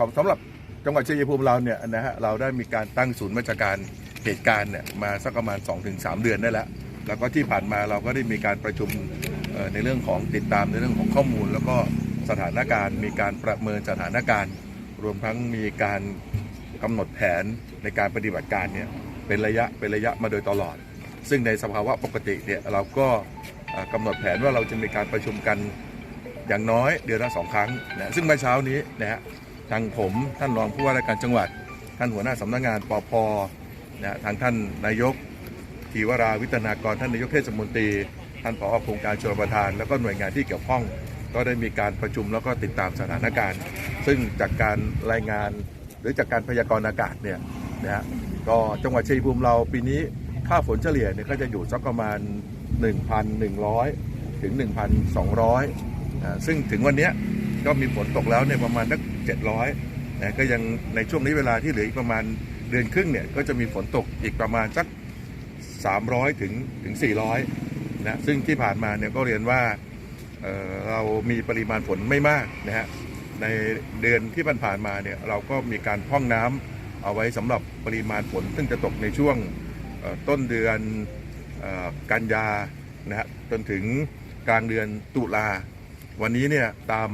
ของสำหรับจังหวัดชัยภูมิเราเนี่ยนะฮะเราได้มีการตั้งศูนย์บัญชการเหตุการณ์เนี่ยมาสักประมาณ 2-3 เดือนได้แล้ว แล้วก็ที่ผ่านมาเราก็ได้มีการประชุมในเรื่องของติดตามในเรื่องของข้อมูล แล้วก็สถานการณ์มีการประเมินสถานการณ์ รวมทั้งมีการกำหนดแผนในการปฏิบัติการเนี่ยเป็นระยะเป็นระยะมาโดยตลอด ซึ่งในสภาวะปกติเนี่ยเราก็เอ่อกำหนดแผนว่าเราจะมีการประชุมกันอย่างน้อยเดือนละสองครั้งนะซึ่งเมื่อเช้านี้นะฮะ ทางผมท่านรองผู้ว่าราชการจังหวัด ท่านหัวหน้าสำนักงานปพนะทางท่านนายกทีวราวิตนากร ท่านนายกเทศมนตรี ท่านผอโครงการชลประทาน แล้วก็หน่วยงานที่เกี่ยวข้อง ก็ได้มีการประชุมแล้วก็ติดตามสถานการณ์ ซึ่งจากการรายงานหรือจากการพยากรณ์อากาศเนี่ยนะฮะก็จังหวัดชัยภูมิเราปีนี้ค่าฝนเฉลี่ยเนี่ยก็จะอยู่สักประมาณ 1,100 ถึง 1,200อ่าซึ่งถึงวันนี้ก็มีฝนตกแล้วเนี่ยประมาณสัก 700นะก็ยังในช่วงนี้เวลาที่เหลืออีกประมาณเดือนครึ่งเนี่ยก็จะมีฝนตกอีกประมาณสัก 300 ถึงถึง 400นะซึ่งที่ผ่านมาเนี่ยก็เรียนว่าเเรามีปริมาณฝนไม่มากนะฮะในเดือนที่ผ่านมาเนี่ยเราก็มีการพ่องน้ำเอาไว้สำหรับปริมาณฝน ซึ่งจะตกในช่วงต้นเดือนอกันยานะฮะจนถึงกลางเดือนตุลา วันนี้เนี่ยตาม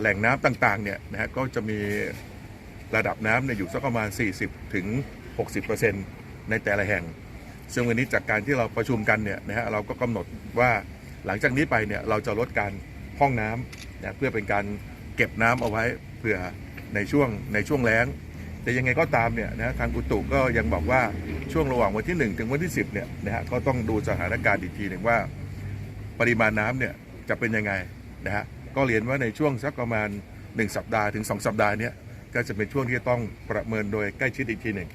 แหล่งน้ำต่างๆเนี่ยนะฮะก็จะมีระดับน้ำเนี่ยอยู่สักประมาณ 40 ถึง 60%ในแต่ละแห่ง ซึ่งวันนี้จากการที่เราประชุมกันเนี่ยนะฮะเราก็กำหนดว่าหลังจากนี้ไปเนี่ยเราจะลดการพ่องน้ำนะเพื่อเป็นการเก็บน้ำเอาไว้เผื่อในช่วงในช่วงแล้ง แต่ยังไงก็ตามเนี่ยนะฮะทางอุตุก็ยังบอกว่าช่วงระหว่างวันที่ 1 ถึงวันที่ 10เนี่ยนะฮะก็ต้องดูสถานการณ์อีกทีหนึ่งว่า ปริมาณน้ำเนี่ยจะเป็นยังไงนะฮะ ก็เรียนว่าในช่วงสักประมาณ 1 สัปดาห์ถึง 2 สัปดาห์นี้ก็จะเป็นช่วงที่ต้องประเมินโดยใกล้ชิดอีกทีหนึ่ง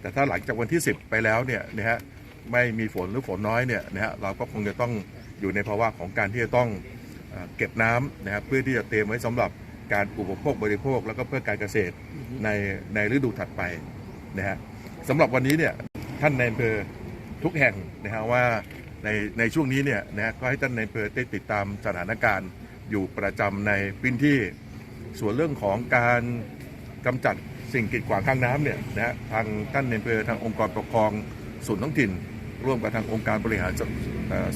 แต่ถ้าหลังจากวันที่ 10 ไปแล้วเนี่ยนะฮะไม่มีฝนหรือฝนน้อยเนี่ยนะฮะเราก็คงจะต้องอยู่ในภาวะของการที่จะต้องเก็บน้ำนะครับเพื่อที่จะเตรียมไว้สำหรับการอุปโภคบริโภค แล้วก็เพื่อการเกษตรในในฤดูถัดไปนะฮะสำหรับวันนี้เนี่ยท่านในอำเภอทุกแห่งนะฮะว่าในในช่วงนี้เนี่ยนะฮะก็ให้ท่านในอำเภอได้ติดตามสถานการณ์ อยู่ประจำในพื้นที่ส่วนเรื่องของการกำจัดสิ่งกีดขวางข้างน้ำเนี่ยนะทางท่านในอำเภอทางองค์กรปกครองส่วนท้องถิ่น ร่วมกับทางองค์การบริหาร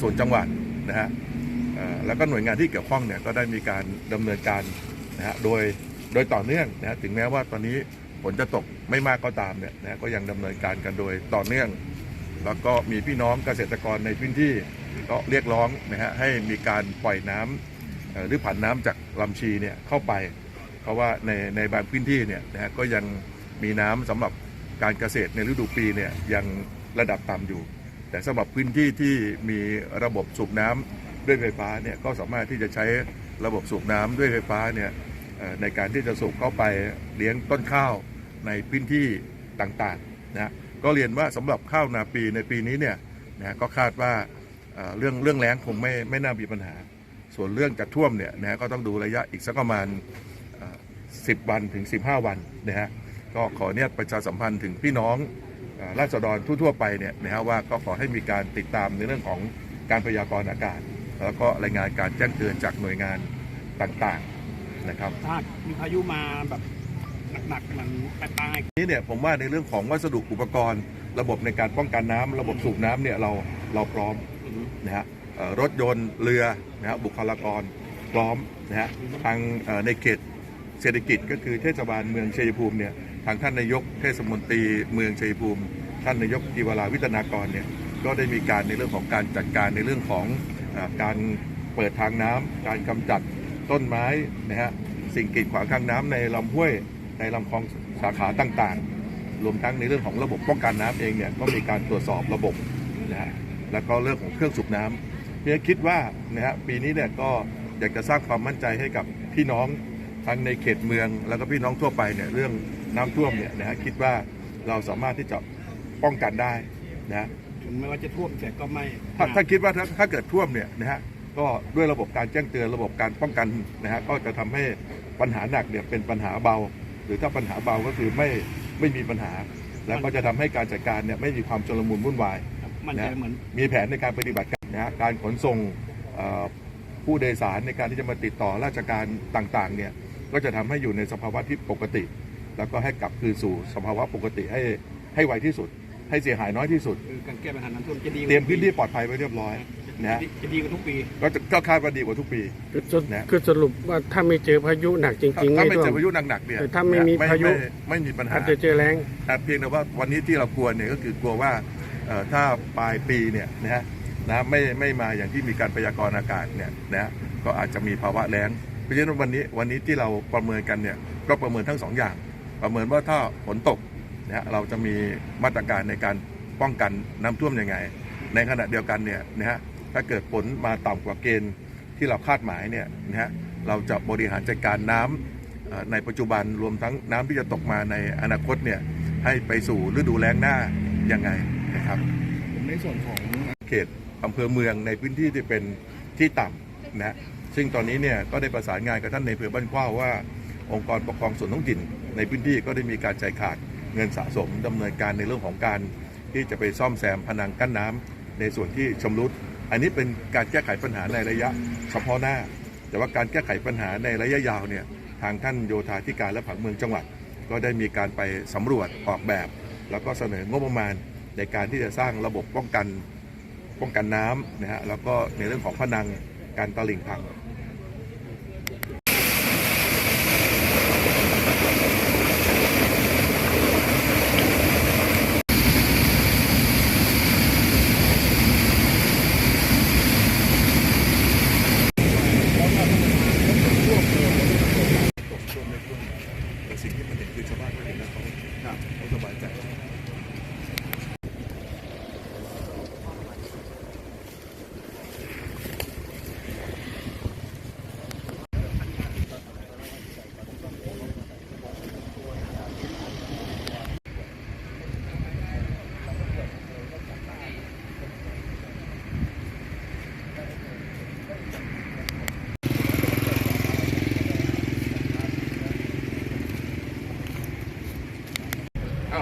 ส่วนจังหวัดนะฮะแล้วก็หน่วยงานที่เกี่ยวข้องเนี่ยก็ได้มีการดำเนินการนะฮะโดยโดยต่อเนื่องนะถึงแม้ว่าตอนนี้ฝนจะตกไม่มากก็ตามเนี่ยนะก็ยังดำเนินการกันโดยต่อเนื่อง แล้วก็มีพี่น้องเกษตรกรในพื้นที่ก็เรียกร้องนะฮะให้มีการปล่อยน้ำเอ่อ หรือผ่านน้ำจากลำชีเนี่ยเข้าไป เพราะว่าในในบางพื้นที่เนี่ยนะฮะก็ยังมีน้ำสำหรับการเกษตรในฤดูปีเนี่ยยังระดับต่ำอยู่ แต่สำหรับพื้นที่ที่มีระบบสูบน้ำด้วยไฟฟ้าเนี่ยก็สามารถที่จะใช้ระบบสูบน้ำด้วยไฟฟ้าเนี่ยในการที่จะสูบเข้าไปเลี้ยงต้นข้าวในพื้นที่ต่างๆนะฮะก็เรียนว่าสำหรับข้าวนาปีในปีนี้เนี่ยนะฮะก็คาดว่าเอ่อเรื่องเรื่องแล้งคงไม่ไม่น่ามีปัญหา ส่วนเรื่องจะท่วมเนี่ยนะฮะก็ต้องดูระยะอีกสักประมาณเอ่อ10 วันถึง 15 วันนะฮะก็ขอเนี่ยประชาสัมพันธ์ถึงพี่น้องเอ่อราษฎรทั่วๆไปเนี่ยนะฮะว่าก็ขอให้มีการติดตามในเรื่องของการพยากรณ์อากาศ แล้วก็รายงานการแจ้งเตือนจากหน่วยงานต่างๆนะครับถ้ามีพายุมาแบบหนักๆเหมันใต้นี้เนี่ยผมว่าในเรื่องของวัสดุอุปกรณ์ ระบบในการป้องกันน้ำระบบสูบน้ำเนี่ยเราเราพร้อมนะฮะเอ่อ รถยนต์เรือนะบุคลากรพร้อมนะฮะทางในเขตเศรษฐกิจก็คือเทศบาลเมืองชัยภูมิเนี่ยทางท่านนายกเทศมนตรีเมืองชัยภูมิ ท่านนายกกีวราวิทนากรเนี่ยก็ได้มีการในเรื่องของการจัดการในเรื่องของอการเปิดทางน้ำการกำจัดต้นไม้นะฮะสิ่งกีดขวางข้างน้ำในลำห้วยในลำคลองสาขาต่างๆ รวมทั้งในเรื่องของระบบป้องกันน้ำเองเนี่ยก็มีการตรวจสอบระบบนะฮะแล้วก็เรื่องของเครื่องสูบน้ำ เนี่ยคิดว่านะฮะปีนี้เนี่ยก็อยากจะสร้างความมั่นใจให้กับพี่น้องทั้งในเขตเมือง แล้วก็พี่น้องทั่วไปเนี่ยเรื่องน้ำท่วมเนี่ยนะฮะคิดว่าเราสามารถที่จะป้องกันได้นะฮะๆถึงไม่ว่าจะท่วมแต่ก็ไม่ถ้าถ้าคิดว่าถ้าถ้าเกิดท่วมเนี่ยนะฮะก็ด้วยระบบการแจ้งเตือนระบบการป้องกันนะฮะก็จะทำให้ปัญหาหนักเนี่ยเป็นปัญหาเบา หรือถ้าปัญหาเบาก็คือไม่ไม่มีปัญหา แล้วก็จะทำให้การจัดการเนี่ยไม่มีความชลมุนวุ่นวาย มันจะเหมือนมีแผนในการปฏิบัติการ นะฮะการขนส่งเอ่อผู้โดยสารในการที่จะมาติดต่อราชการต่างๆเนี่ยก็จะทำให้อยู่ในสภาวะที่ปกติ แล้วก็ให้กลับคืนสู่สภาวะปกติให้ให้ไวที่สุด ให้เสียหายน้อยที่สุดคือการแก้ปัญหาน้ำท่วมจะดีกว่าเตรียมพื้นที่ปลอดภัยไว้เรียบร้อยนะฮะจะดีกว่าทุกปีก็จะก็คาดว่าดีกว่าทุกปีคือสรุปนะคือสรุปว่าถ้าไม่เจอพายุหนักจริงๆถ้าไม่ไม่ท่วเจมอพายุหนักๆเนี่ยแต่ถ้าไม่มีนะพายุไม่ไม่มีปัญหาอาจจะเจอแรงแต่เพียงแต่ว่าวันนี้ที่เรากลัวเนี่ยก็คือกลัวว่าเอ่อถ้าปลายปีเนี่ยนะฮะ นะไม่ไม่มาอย่างที่มีการพยากรณ์อากาศเนี่ยนะก็อาจจะมีภาวะแล้งเพราะฉะนั้นวันนี้วันนี้ที่เราประเมินกันเนี่ยก็ประเมินทั้งสองอย่าง ประเมินว่าถ้าฝนตกนะเราจะมีมาตรการในการป้องกันน้ำท่วมยังไง ในขณะเดียวกันเนี่ยนะฮะถ้าเกิดฝนมาต่ำกว่าเกณฑ์ที่เราคาดหมายเนี่ยนะฮะเราจะบริหารจัดการน้ำเอ่อในปัจจุบันรวมทั้งน้ำที่จะตกมาในอนาคตเนี่ยให้ไปสู่ฤดูแล้งหน้ายังไงนะครับในส่วนของเขต อำเภอเมืองในพื้นที่ที่เป็นที่ต่ำนะซึ่งตอนนี้เนี่ยก็ได้ประสานงานกับท่านในอำเภอบ้านข้าวว่า องค์กรปกครองส่วนท้องถิ่น ในพื้นที่ก็ได้มีการจ่ายขาดเงินสะสมดำเนินการในเรื่องของการ ที่จะไปซ่อมแซมพนังกั้นน้ำในส่วนที่ชำรุด อันนี้เป็นการแก้ไขปัญหาในระยะเฉพาะหน้า แต่ว่าการแก้ไขปัญหาในระยะยาวเนี่ยทางท่านโยธาธิการและผังเมืองจังหวัด ก็ได้มีการไปสำรวจออกแบบ แล้วก็เสนองบประมาณในการที่จะสร้างระบบป้องกัน ป้องกันน้ำนะฮะแล้วก็ในเรื่องของพนังการตลิ่งพัง แต่สิ่งที่มันเห็นคือชาวบ้านเขาเห็นแล้วเขาเขาสบายใจ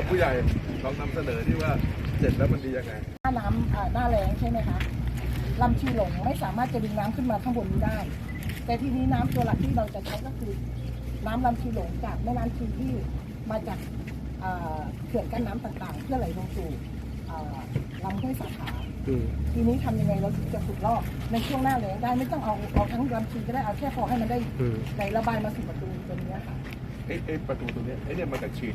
อ้าวผู้ใหญ่ลองนำเสนอที่ว่าเสร็จแล้วมันดียังไง หน้าน้ำเอ่อหน้าแรงใช่ไหมคะลำชีหลงไม่สามารถจะดึงน้ำขึ้นมาข้างบนนี้ได้ แต่ทีนี้น้ำตัวหลักที่เราจะใช้ก็คือ น้ำลำชีหลงจากแม่น้ำชีที่มาจากเอ่อเขื่อนกั้นน้ำต่างๆ เพื่อไหลลงสู่เอ่อลำห้วยสาขา อืมทีนี้ทำยังไงเราถึงจะขุดลอกในช่วงหน้าแล้งได้ไม่ต้องเอาเอาทั้งลำชีก็ได้เอาแค่พอให้มันได้อืม ไหลระบายมาสู่ประตูตัวนี้ค่ะ ไอ้ไอ้ประตูตัวเนี้ยไอ้เนี่ยมันกับฉีด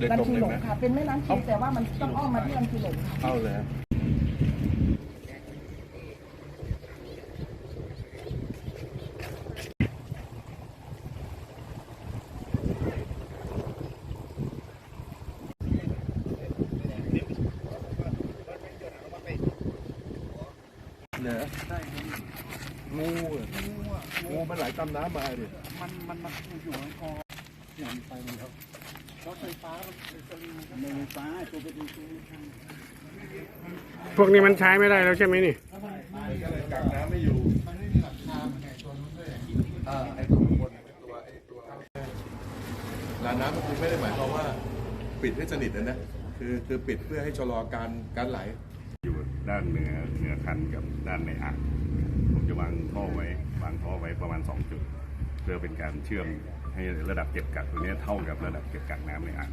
โดยตรงลำชีเลยหลงนะ ค่ะ เป็นแม่น้ำชีแต่ว่ามันต้องอ้อมมาที่ลำชีหลงค่ะ เข้าเลยฮะเหรองูอะงูมันไหลตามน้ำมาดิ มันมันมันอยู่ในคอเนี่ยมันไปมันแล้วรถ ไฟฟ้ามันเป็นสลิงไม่ไฟฟ้าตัวไปดูตัวนี้ทางพวกนี้มันใช้ไม่ได้แล้วใช่ไหมนี่กักน้ำไม่อยู่อ่าไอ้ตัวข้างบนไอ้ตัวไอ้ตัวลานน้ำก็คือไม่ได้หมายความว่าปิดให้สนิทนะนะคือคือปิดเพื่อให้ชะลอการการไหล อยู่ด้านเหนือเหนือคันกับด้านในอ่างผมจะวางท่อไว้ วางท่อไว้ประมาณ 2 จุด เพื่อเป็นการเชื่อม ให้ระดับเก็บกักตัวนี้เท่ากับระดับเก็บกักน้ำในอ่าง